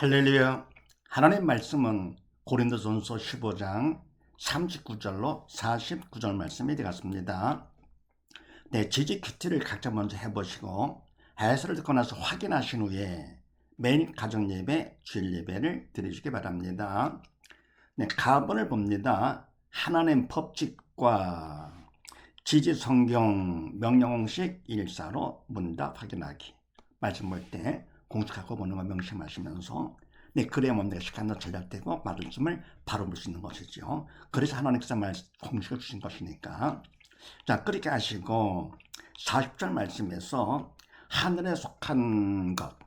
할렐루야. 하나님 말씀은 고린도전서 15장 39절로 49절 말씀이 되겠습니다. 네, 지지 큐티를 각자 먼저 해보시고 해설을 듣고 나서 확인하신 후에 매일 가정 예배, 주일 예배를 드리시기 바랍니다. 네, 가본을 봅니다. 하나님 법칙과 지지 성경 명령공식 일사로 문답 확인하기. 말씀 볼 때 공식하고 보는 거 명심하시면서 네, 그래야 뭔가 시간도 절약되고 말씀을 바로 볼 수 있는 것이죠. 그래서 하나님께서 말, 공식을 주신 것이니까. 자, 그렇게 하시고 40절 말씀에서 하늘에 속한 것.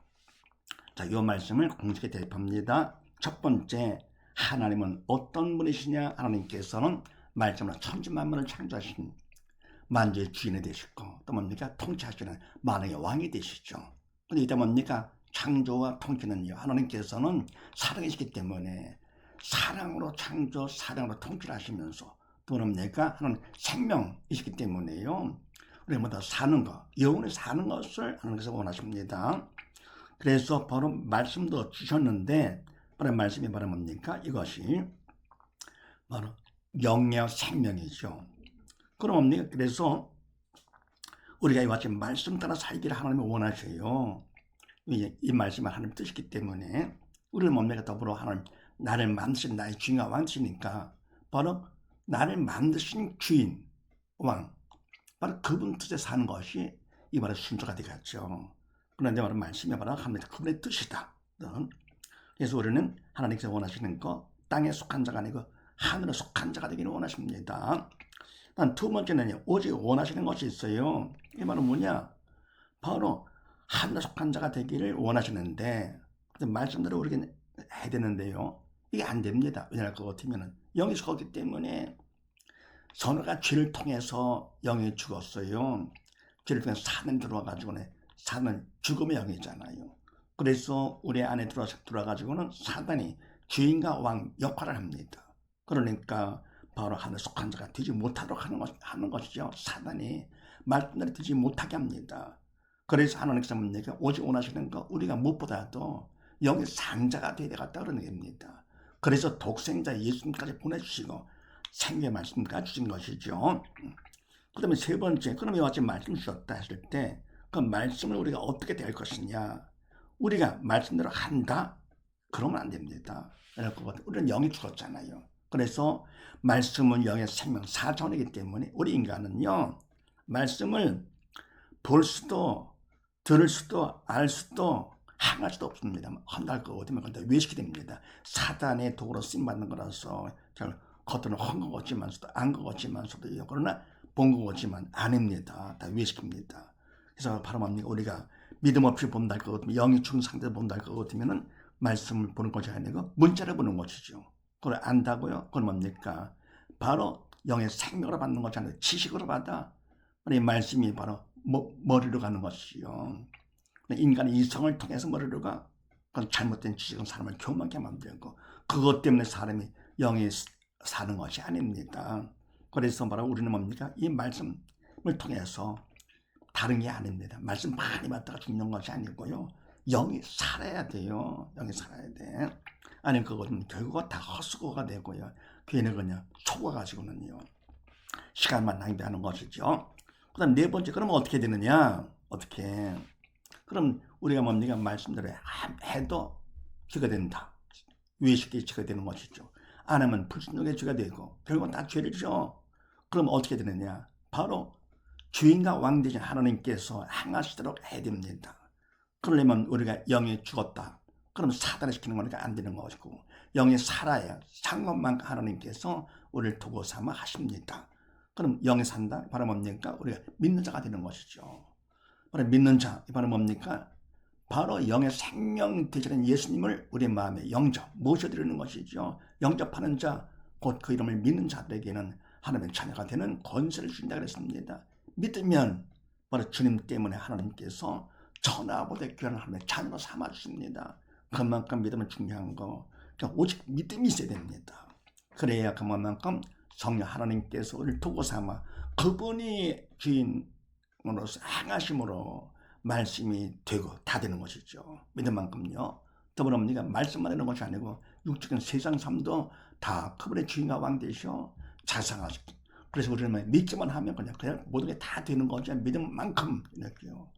자, 이 말씀을 공식에 대입합니다. 첫 번째, 하나님은 어떤 분이시냐? 하나님께서는 말씀으로 천지 만물을 창조하신 만주의 주인이 되시고 또 뭡니까? 통치하시는 만왕의 왕이 되시죠. 근데 이때 뭡니까? 창조와 통치는요. 하나님께서는 사랑이시기 때문에 사랑으로 창조, 사랑으로 통치를 하시면서 또 뭡니까? 하나님 생명이시기 때문에요. 우리 모두 사는 것, 영원히 사는 것을 하나님께서 원하십니다. 그래서 바로 말씀도 주셨는데 바로 말씀이 바로 뭡니까? 이것이 바로 영의 생명이죠. 그럼 뭡니까? 그래서 우리가 이와 같이 말씀 따라 살기를 하나님이 원하셔요. 이, 이 말씀은 하나님 뜻이기 때문에 우리를 뭡니까? 더불어 하나님 나를 만드신 나의 주인과 왕이시니까 바로 나를 만드신 주인 왕 바로 그분 뜻에 사는 것이 이 바로 순서가 되겠죠. 그런데 바로 말씀이 바로 하나님 그분의 뜻이다. 그래서 우리는 하나님께서 원하시는 거 땅에 속한 자가 아니고 하늘에 속한 자가 되기를 원하십니다. 두 번째는 오직 원하시는 것이 있어요. 이 말은 뭐냐? 바로 하늘에 속한 자가 되기를 원하시는데 말씀대로 우리가 해야 되는데요. 이게 안 됩니다. 왜냐하면 그거 같으면 영이 죽었기 때문에 선우가 죄를 통해서 영이 죽었어요. 죄를 통해서 사는 들어와가지고는 사는 죽음의 영이잖아요. 그래서 우리 안에 들어 들어가지고는 사단이 주인과 왕 역할을 합니다. 그러니까 바로 하늘 속한 자가 되지 못하도록 하는, 것, 하는 것이죠. 사단이 말씀대로 되지 못하게 합니다. 그래서 하나님께서 뭡니까? 오직 원하시는 거 우리가 무엇보다도 영의 상자가 되야 되겠다 그러는 겁니다. 그래서 독생자 예수님까지 보내주시고 생명의 말씀까지 주신 것이죠. 그 다음에 세 번째, 그럼 같이 말씀 주셨다 했을 때 그 말씀을 우리가 어떻게 될 것이냐. 우리가 말씀대로 한다? 그러면 안 됩니다. 우리는 영이 죽었잖아요. 그래서 말씀은 영의 생명 사전이기 때문에 우리 인간은요. 말씀을 볼 수도 들을 수도 알 수도 항할 수도 없습니다. 한달 거 어디면 근데 외식이 됩니다. 사단의 도구로 쓰임 받는 거라서 잘 겉으로는 헌것 같지만서도 안것 같지만서도요. 그러나 본것 같지만 아닙니다. 다 외식입니다. 그래서 바로 뭡니까 우리가 믿음 없이 본다 것 같으면 영이 죽은 상태로 본다 것 같으면은 말씀을 보는 것이 아니고 문자를 보는 것이죠. 그걸 안다고요? 그건 뭡니까? 바로 영의 생명으로 받는 것이 아니라 지식으로 받아. 이 말씀이 바로 머, 머리로 가는 것이요. 인간의 이성을 통해서 머리로 가. 그건 잘못된 지식은 사람을 교만하게 만들고 그것 때문에 사람이 영이 사는 것이 아닙니다. 그래서 바로 우리는 뭡니까? 이 말씀을 통해서 다른 게 아닙니다. 말씀 많이 받다가 죽는 것이 아니고요. 영이 살아야 돼요. 영이 살아야 돼. 아니 그거는 결국은 다 헛수고가 되고요. 괜히 그냥 속아가지고는요. 시간만 낭비하는 것이죠. 그 다음 네 번째 그러면 어떻게 되느냐? 어떻게? 그럼 우리가 뭡니까? 말씀대로 해도 죄가 된다. 외식의 죄가 되는 것이죠. 안 하면 불순종의 죄가 되고 결국은 다 죄를 죠. 그럼 어떻게 되느냐? 바로 주인과 왕 되신 하나님께서 행하시도록 해야 됩니다. 그러려면 우리가 영이 죽었다. 그럼 사단을 시키는 거니까 안 되는 것이고 영이 살아야 상관만 하나님께서 우리를 도구 삼아 하십니다. 그럼 영이 산다? 바로 뭡니까? 우리가 믿는 자가 되는 것이죠. 바로 믿는 자, 바로 뭡니까? 바로 영의 생명 되시는 예수님을 우리 마음에 영접, 모셔드리는 것이죠. 영접하는 자, 곧 그 이름을 믿는 자들에게는 하나님의 자녀가 되는 권세를 주신다 그랬습니다. 믿으면 바로 주님 때문에 하나님께서 천하보다 귀한 하나님의 자녀로 삼아주십니다. 그만큼 믿음은 중요한 거. 그러니까 오직 믿음이 있어야 됩니다. 그래야 그만큼 성령 하나님께서 우리를 도구 삼아 그분이 주인으로서 행하심으로 말씀이 되고 다 되는 것이죠. 믿음만큼요. 더불어 네가 말씀만 하는 것이 아니고 육적인 세상 삶도 다 그분의 주인과 왕 되셔 자상하시고 그래서 우리는 믿기만 하면 그냥 그냥 모든 게 다 되는 거죠. 믿음만큼 이렇게요.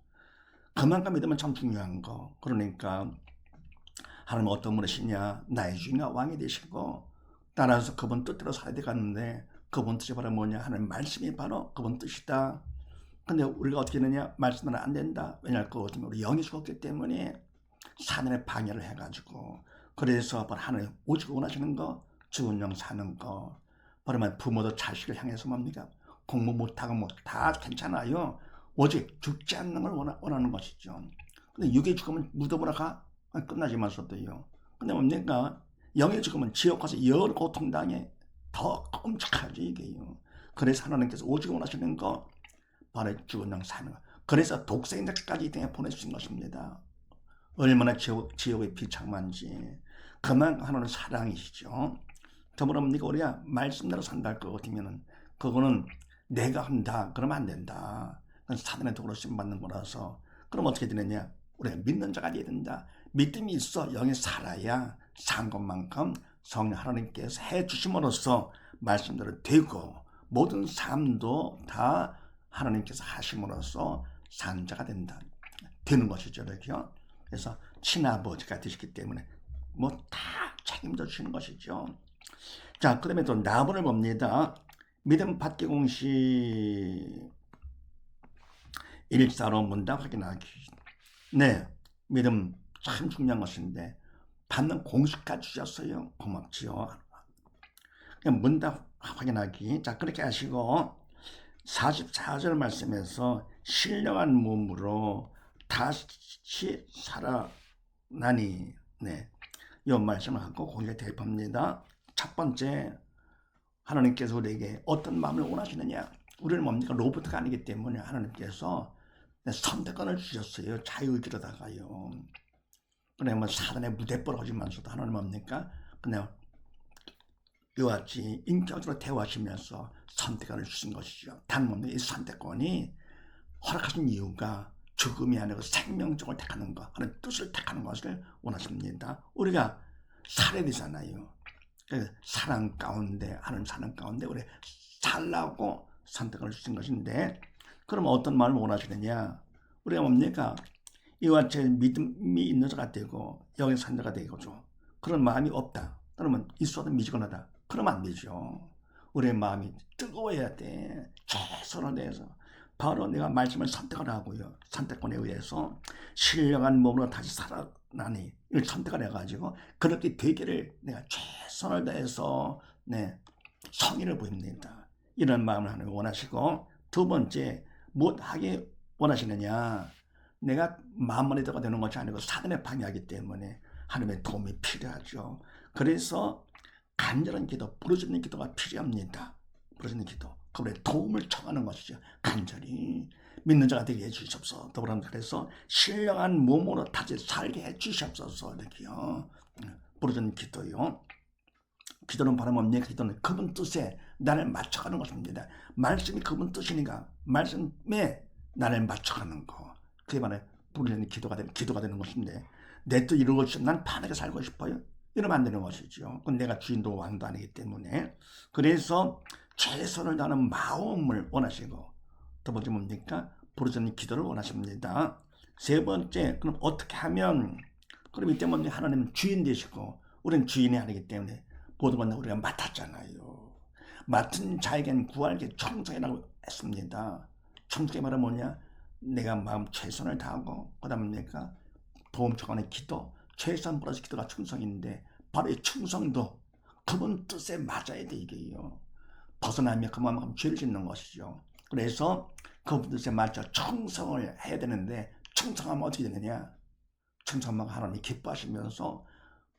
그만큼 믿으면 참 중요한 거. 그러니까 하나님 어떤 분이시냐? 나의 주인과 왕이 되시고 따라서 그분 뜻대로 살아야 되겠는데 그분 뜻이 바로 뭐냐 하나님 말씀이 바로 그분 뜻이다. 근데 우리가 어떻게 되느냐? 말씀은 안 된다. 왜냐하면 그것 때문에 우리 영이 죽었기 때문에 사단의 방해를 해가지고 그래서 바로 하나님 오직 원하시는 거 죽은 영 사는 거. 바로만 부모도 자식을 향해서 뭡니까? 공부 못하고 뭐 다 괜찮아요. 오직 죽지 않는 걸 원하, 원하는 것이죠. 근데 육의 죽으면 무덤으로 가? 아, 끝나지만서도요. 근데 뭡니까 영의 죽으면 지옥 가서 열 고통당해 더 끔찍하죠 이게요. 그래서 하나님께서 오직 원하시는 거 바로 죽은 영 사는 거. 그래서 독생자까지 이 땅에 보내주신 것입니다. 얼마나 지옥, 지옥의 비참한지. 그만큼 하나는 사랑이시죠. 더불어 니까? 우리가 말씀대로 산다 할것 같으면은 그거는 내가 한다. 그러면 안 된다. 사단의 도구로 쓰임받는 거라서. 그럼 어떻게 되느냐? 우리가 믿는 자가 돼야 된다. 믿음이 있어 영이 살아야 산 것만큼 성령 하나님께서 해 주심으로써 말씀대로 되고 모든 삶도 다 하나님께서 하심으로써 산 자가 된다. 되는 것이죠. 이렇게요. 그래서 친아버지가 되시기 때문에 뭐 다 책임져 주시는 것이죠. 자, 그 다음에 또 나번을 봅니다. 믿음 받기 공식 1사로 문답 확인하기. 네, 믿음 참 중요한 것인데 받는 공식까지 주셨어요. 고맙지요. 그냥 문답 확인하기. 자, 그렇게 하시고 44절 말씀에서 신령한 몸으로 다시 살아나니 네. 이 말씀을 갖고 공개 대입합니다. 첫 번째 하나님께서 우리에게 어떤 마음을 원하시느냐 우리는 뭡니까 로봇가 아니기 때문에 하나님께서 선택권을 주셨어요 자유의지로다가요 뭐 사단의 무대 벌어지면서도 하나님 뭡니까 그냥 이와 같이 인격적으로 대화하시면서 선택권을 주신 것이죠 단 뭡니까 이 선택권이 허락하신 이유가 죽음이 아니고 생명적을 택하는 것, 하는 뜻을 택하는 것을 원하십니다. 우리가 살아야 되잖아요. 그래서 사랑 가운데, 하는 사랑 가운데 우리 살라고 선택을 주신 것인데, 그럼 어떤 마음을 원하시느냐? 우리가 뭡니까? 이와 같이 믿음이 있는 자가 되고, 영의 산자가 되고죠. 그런 마음이 없다. 그러면 있어도 미지근하다. 그러면 안 되죠. 우리의 마음이 뜨거워야 돼. 최선을 다해서. 바로 내가 말씀을 선택을 하고요. 선택권에 의해서 신령한 몸으로 다시 살아나니 이걸 선택을 해가지고 그렇게 되기를 내가 최선을 다해서 네, 성의를 보입니다. 이런 마음을 하는 원하시고 두 번째 못하게 원하시느냐 내가 되가 되는 것이 아니고 사단에 방해하기 때문에 하나님의 도움이 필요하죠. 그래서 간절한 기도, 부르짖는 기도가 필요합니다. 부르짖는 기도. 그분의 도움을 청하는 것이죠. 간절히 믿는 자가 되게 해주시옵소서. 더불어 그래서 신령한 몸으로 다시 살게 해주시옵소서. 이렇게요. 부르짖는 기도요. 기도는 뭡니까? 기도는 그분 뜻에 나를 맞춰가는 것입니다. 말씀이 그분 뜻이니까 말씀에 나를 맞춰가는 거. 바로 부르짖는 기도가 되는, 기도가 되는 것인데 내 뜻 이루고 싶으면 난 편하게 살고 싶어요. 이러면 안 되는 것이죠. 그건 내가 주인도 왕도 아니기 때문에. 그래서 최선을 다하는 마음을 원하시고 두 번째 뭡니까? 부르짖는 기도를 원하십니다. 세 번째, 그럼 어떻게 하면 그럼 이때 뭡니 하나님은 주인 되시고 우리는 주인이 아니기 때문에 모든 건 우리가 맡았잖아요. 맡은 자에겐 구할 게 청소해라고 했습니다. 청소해 말은 뭐냐? 내가 마음 최선을 다하고 그다음에 내가 도움 청하는 기도, 최선 플러스 기도가 충성인데 바로 이 충성도 그분 뜻에 맞아야 돼 이게요. 벗어나면 그만큼 죄를 짓는 것이죠. 그래서 그분 뜻에 맞춰 충성을 해야 되는데 충성하면 어떻게 되느냐? 충성하면 하나님이 기뻐하시면서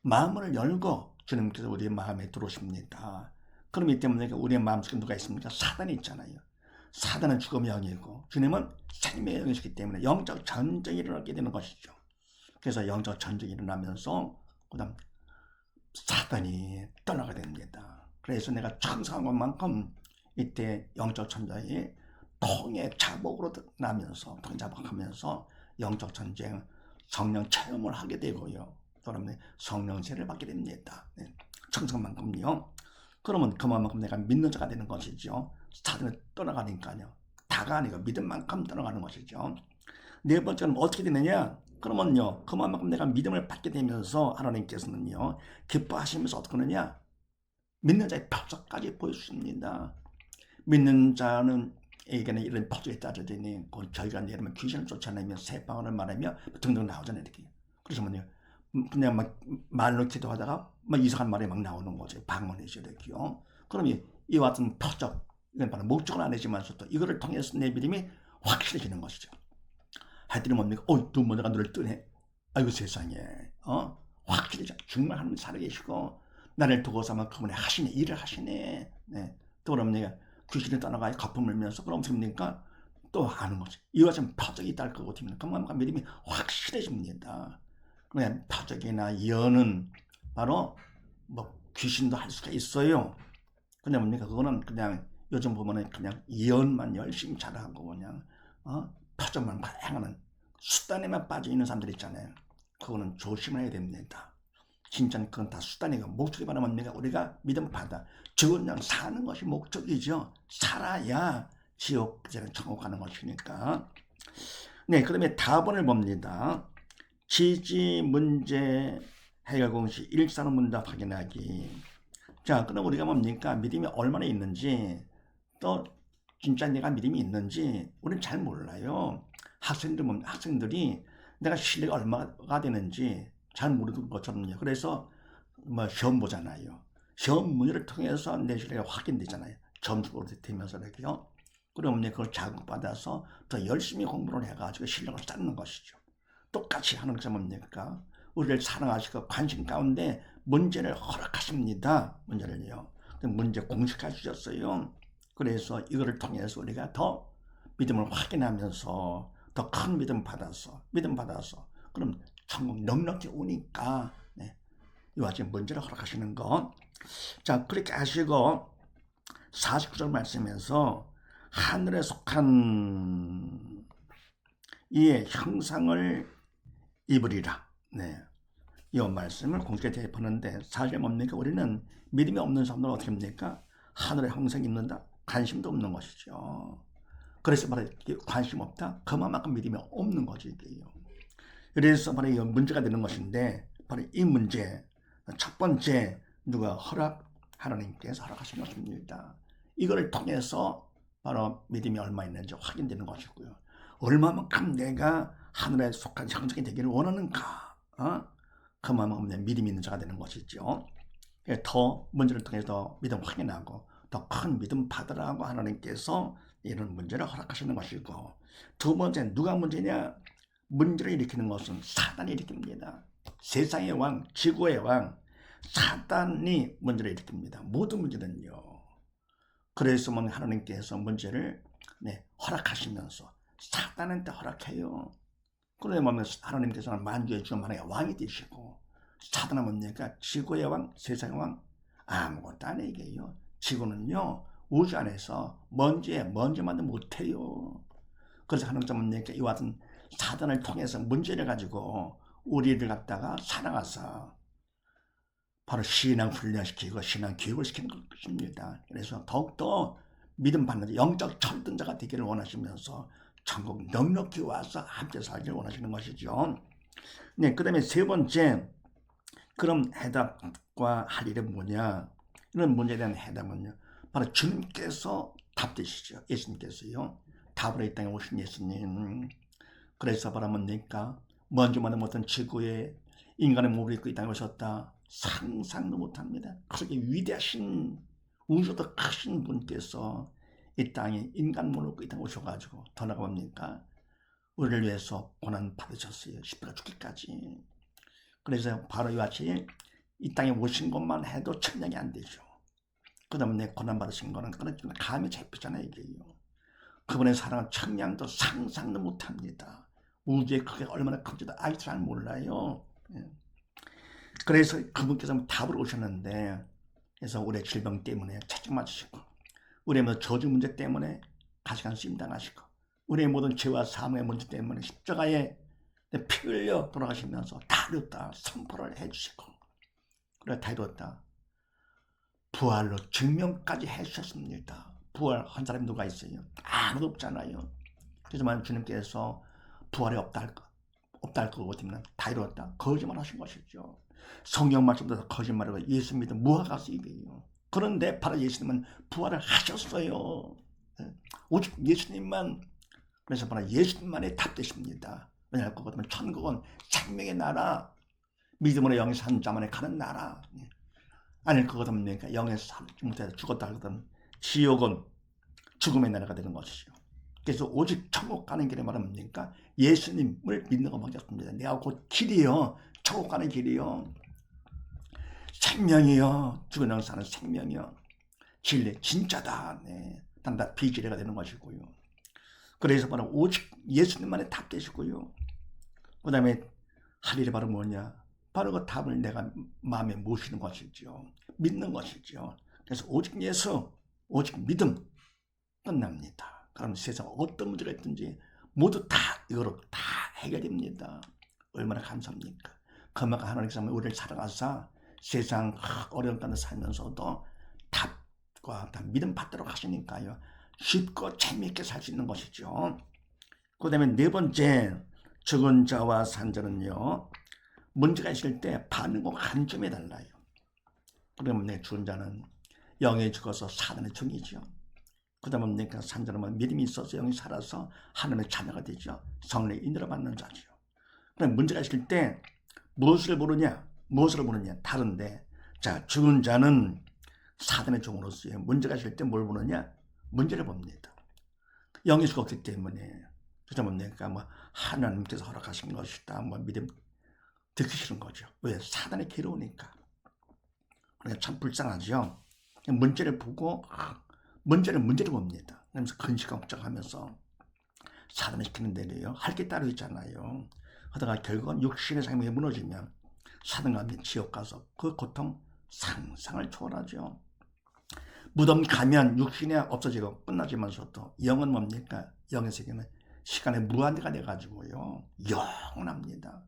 마음을 열고 주님께서 우리의 마음에 들어오십니다. 그럼 이 때문에 우리의 마음속에 누가 있습니까? 사단이 있잖아요. 사단은 죽음의 영이고 주님은 생명의 영이시기 때문에 영적 전쟁이 일어나게 되는 것이죠. 그래서 영적 전쟁이 일어나면서 그다음 사단이 떠나게 됩니다. 그래서 내가 청성한 것만큼 이때 영적 전쟁이 통의 자복으로 나면서 통자복하면서 영적 전쟁 성령 체험을 하게 되고요. 그러면 성령 세를 받게 됩니다. 네. 청성만큼요. 그러면 그만큼 내가 믿는 자가 되는 것이죠. 사단을 떠나가니까요. 다가 아니고 믿은 만큼 떠나가는 것이죠. 네 번째는 어떻게 되느냐? 그러면요, 그만큼 내가 믿음을 받게 되면서 하나님께서는요, 기뻐하시면서 어떻게 하느냐? 믿는 자의 표적까지 보여주십니다. 믿는 자는 에게는 이런 표적이 따져지니 그 저희가 들면 귀신을 쫓아내며 새방울을 말하며 등등 나오잖아요 이렇게 뭐냐 그냥 막 말로 기도하다가 막 이상한 말이 막 나오는 거죠 방언이죠 이렇게요 그럼 이, 이와 같은 표적 바로 목적은 아니지만서 또 이거를 통해서 내 믿음이 확실해지는 것이죠 하여튼 뭡니까 어이 또 뭐가 너를 뜨네 아이고 세상에 어 확실히 정말 하나님 살아계시고 나를 두고서만 그분이 하시네 일을 하시네 네. 또 그럼 내가 귀신이 떠나가야 거품을 면서 그럼 됩니까? 또 아는 거지. 이와 같은 표적이 있다 할 거고 됩니다. 그만큼 믿음이 확실해집니다. 그냥 표적이나 예언은 바로 뭐 귀신도 할 수가 있어요. 근데 뭡니까? 그거는 그냥 요즘 보면은 그냥 예언만 열심히 잘하고 그냥 어? 표적만 행하는 수단에만 빠져 있는 사람들 있잖아요. 그거는 조심해야 됩니다. 진짜는 그건 다 수단이고 목적이 바라면 내가 우리가 믿음 받아 죽은 양 사는 것이 목적이죠. 살아야 지옥 그제는 천국 가는 것이니까. 네, 그다음에 답원을 봅니다. 지지 문제 해결 공식 일사로 문답 확인하기. 자, 그럼 우리가 뭡니까? 믿음이 얼마나 있는지 또 진짜 내가 믿음이 있는지 우리는 잘 몰라요. 학생들 학생들이 내가 실력이 얼마가 되는지 잘 모르는 것처럼요. 그래서 뭐 시험 보잖아요. 시험 문제를 통해서 내 실력이 확인되잖아요. 점수로 되면서 이렇게요. 그러면 그걸 자극받아서 더 열심히 공부를 해가지고 실력을 쌓는 것이죠. 똑같이 하는 것이 뭡니까? 우리를 사랑하시고 관심 가운데 문제를 허락하십니다. 문제를요. 문제 공식화 주셨어요. 그래서 이거를 통해서 우리가 더 믿음을 확인하면서 더 큰 믿음 받아서 믿음 받아서 그럼 천국 넉넉히 오니까 네. 이와 같이 문제를 허락하시는 것. 자 그렇게 하시고 49절 말씀에서 하늘에 속한 이의 형상을 입으리라. 네. 이 말씀을 공식에 대입하는데 사실 뭡니까? 우리는 믿음이 없는 사람들은 어떻게 합니까? 하늘의 형상 입는다? 관심도 없는 것이죠. 그래서 바로 관심 없다? 그만큼 믿음이 없는 거지, 이게요. 그래서 이 문제가 되는 것인데 바로 이 문제 첫 번째 누가 허락 하나님께서 허락하신 것입니다. 이걸 통해서 바로 믿음이 얼마 있는지 확인되는 것이고요. 얼마만큼 내가 하늘에 속한 형성이 되기를 원하는가? 어? 그만큼 내 믿음이 있는 자가 되는 것이죠. 더 문제를 통해서 믿음 확인하고 더 큰 믿음 받으라고 하나님께서 이런 문제를 허락하시는 것이고 두 번째 누가 문제냐? 문제를 일으키는 것은 사단이 일으킵니다. 세상의 왕, 지구의 왕, 사단이 문제를 일으킵니다. 모든 문제는요. 그래서 뭐 하나님께서 문제를 네, 허락하시면서 사단한테 허락해요. 그러다 보면 하나님께서는 만주의 주 만의 왕이 되시고 사단은 뭡니까? 지구의 왕, 세상의 왕 아무것도 안 얘기해요. 지구는요 우주 안에서 먼지에 먼지만도 못해요. 그래서 하나님께서 뭡니까? 이와 같은 사단을 통해서 문제를 가지고 우리를 갖다가 살아가서 바로 신앙 훈련시키고 신앙 교육을 시키는 것입니다. 그래서 더욱더 믿음 받는 영적 철든자가 되기를 원하시면서 천국 넉넉히 와서 함께 살기를 원하시는 것이죠. 네, 그 다음에 세 번째, 그럼 해답과 할 일은 뭐냐? 이런 문제에 대한 해답은요. 바로 주님께서 답 되시죠. 예수님께서요. 답으로 이 땅에 오신 예수님. 그래서 바라뭡니까? 먼저마다 못한 지구에 인간의 몸을 입고 이 땅에 오셨다. 상상도 못합니다. 그렇게 위대하신 우주도 크신 분께서 이 땅에 인간 몸을 입고 이 땅에 오셔가지고 더 나가봅니까? 우리를 위해서 고난 받으셨어요. 십자가 죽기까지. 그래서 바로 이와 같이 이 땅에 오신 것만 해도 천량이 안 되죠. 그 다음에 고난 받으신 거는 그런 감이 잡히잖아요, 이게요. 그분의 사랑은 천량도 상상도 못합니다. 우주의 크기가 얼마나 큰지도 아직 잘 몰라요. 예. 그래서 그분께서 답을 오셨는데 그래서 우리의 질병 때문에 채찍 맞으시고 우리의 모든 저주 문제 때문에 가시간 쓰임 당하시고 우리의 모든 죄와 사망의 문제 때문에 십자가에 피 흘려 돌아가시면서 다 이뤘다 선포를 해주시고 그래 다 이뤘다 부활로 증명까지 해주셨습니다. 부활한 사람이 누가 있어요? 아무도 없잖아요. 그래서 만약 주님께서 부활이 없다 할 거, 없다 할 거고 되면 다 이뤘다. 거짓말 하신 것이죠. 성경 말씀도 다 거짓말이고 예수 믿음 무화과 수입이에요. 그런데 바로 예수님은 부활을 하셨어요. 예. 오직 예수님만. 그래서 바로 예수님만의 답되십니다. 왜냐하면 천국은 생명의 나라 믿음으로 영에 산 자만에 가는 나라. 예. 아닐 것 같으면 그러니까 영에 살못해 죽었다 하거든. 지옥은 죽음의 나라가 되는 것이죠. 그래서 오직 천국 가는 길에 말합니까? 예수님을 믿는 것밖에 없습니다. 내가 곧 길이요. 천국 가는 길이요. 생명이요. 죽은 영 사는 생명이요. 진리 진짜다. 네. 단다 비지레가 되는 것이고요. 그래서 바로 오직 예수님만의 답 되시고요. 그 다음에 할 일이 바로 뭐냐 바로 그 답을 내가 마음에 모시는 것이죠 믿는 것이죠 그래서 오직 예수 오직 믿음 끝납니다 그럼 세상 어떤 문제가 있든지 모두 다 이거로 다 해결됩니다 얼마나 감사합니까 그만큼 하나님께서 우리를 사랑하사 세상 어려운 가운데 살면서도 답과 다 믿음 받도록 하시니까요. 쉽고 재미있게 살 수 있는 것이죠. 그 다음에 네 번째 죽은 자와 산 자는요. 문제가 있을 때 반응과 관점에 달라요. 그러면 내 죽은 자는 영에 죽어서 사단의 종이죠. 그 다음에 내가 산 자는 믿음이 있어서 영이 살아서 하나님의 자녀가 되죠. 성령의 인도를 받는 자죠. 그럼 문제가 있을 때 무엇을 보느냐? 무엇을 보느냐? 다른데 자 죽은 자는 사단의 종으로서의 문제가 있을 때뭘 보느냐? 문제를 봅니다. 영이 죽었기 때문에 그래서 뭡니까? 뭐 하나님께서 허락하신 것이다. 뭐 믿음 듣기 싫은 거죠. 왜? 사단이 괴로우니까. 그러니까 참 불쌍하죠. 문제를 보고 아, 문제를 문제를 봅니다. 그러면서 근시가 걱정하면서 사단이 시키는 대로요. 할 게 따로 있잖아요. 하다가 결국은 육신의 삶이 무너지면 사등감이 지옥 가서 그 고통 상상을 초월하죠. 무덤 가면 육신이 없어지고 끝나지만서도 영은 뭡니까? 영의 세계는 시간의 무한대가 돼가지고요. 영원합니다.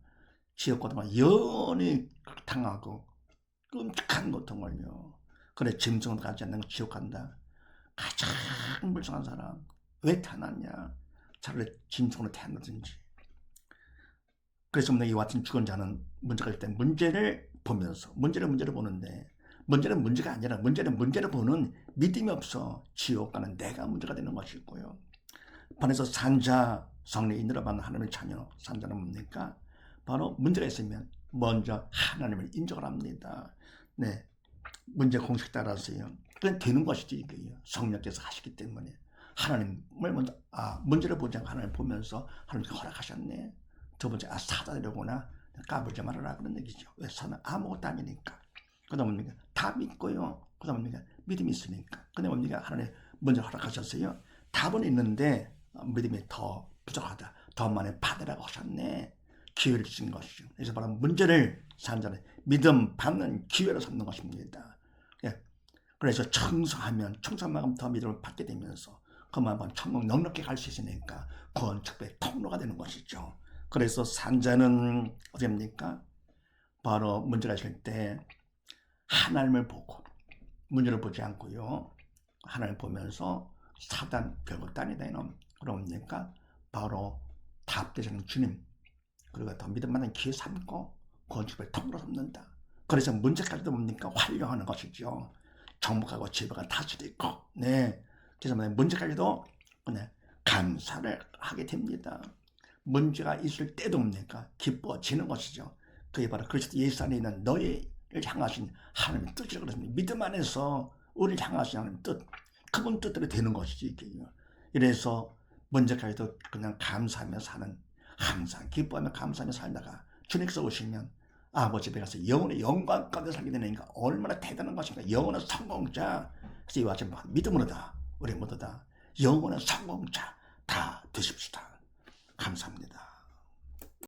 지옥 고통을 영원히 당하고 끔찍한 고통을요. 그래 짐승을 가지 않는 지옥 간다. 가장 불쌍한 사람 왜 태어났냐? 차라리 짐승으로 태어나든지 그래서 이 같은 죽은 자는 문제가 있을 때 문제를 보면서 문제를 문제를 보는데 문제는 문제가 아니라 문제는 문제를 보는 믿음이 없어 지옥 가는 내가 문제가 되는 것이고요. 반에서 산자 성령 인으로 받는 하나님의 자녀 산자는 뭡니까? 바로 문제가 있으면 먼저 하나님을 인정을 합니다. 네, 문제 공식 따라서요. 그건 되는 것이지 이게요. 성령께서 하시기 때문에 하나님을 먼저 아 문제를 보지 않고 하나님을 보면서 하나님께 허락하셨네. 두 번째 아 사단이로구나 까불지 말아라 그런 얘기죠. 왜 사단 아무것도 아니니까. 그다 음 뭡니까 다 믿고요. 그다 음 뭡니까 믿음이 있으니까. 근데 뭡니까 하나님 먼저 허락하셨어요. 답은 있는데 어, 믿음이 더 부족하다. 더 많이 받으라고 하셨네. 기회를 주신 것이죠. 그래서 바로 문제를 산자는 믿음 받는 기회로 삼는 것입니다. 예. 그래서 청소하면 청소만큼 더 믿음을 받게 되면서 그만큼 천국 넉넉히 갈 수 있으니까 구원 특별 통로가 되는 것이죠. 그래서 산자는 어디입니까? 바로 문제가 있을 때 하나님을 보고 문제를 보지 않고요. 하나님을 보면서 사단 별것도 아니다 이놈. 그러니까 바로 답되시는 주님 그리고 더 믿음 받는 기회 삼고 건축을 통으로 삼는다. 그래서 문제까지도 뭡니까? 활용하는 것이죠. 정복하고 지배가 다수도 있고 네. 그래서 문제까지도 그냥 감사를 하게 됩니다. 문제가 있을 때도 뭡니까? 기뻐지는 것이죠. 그게 바로 그리스도 예수 안에 있는 너희를 향하신 하나님의 뜻이라고 그랬습니다. 믿음 안에서 우리를 향하신 하나님의 뜻. 그분 뜻대로 되는 것이지. 이게요. 이래서 문제까지도 그냥 감사하며 사는 항상 기뻐하며 감사하며 살다가 주님께서 오시면 아버지 집에 가서 영혼의 영광 가운데 살게 되니까 얼마나 대단한 것인가. 영혼의 성공자. 그래서 이와 같이 믿음으로 다. 우리 모두 다 영혼의 성공자 다 되십시다. 감사합니다.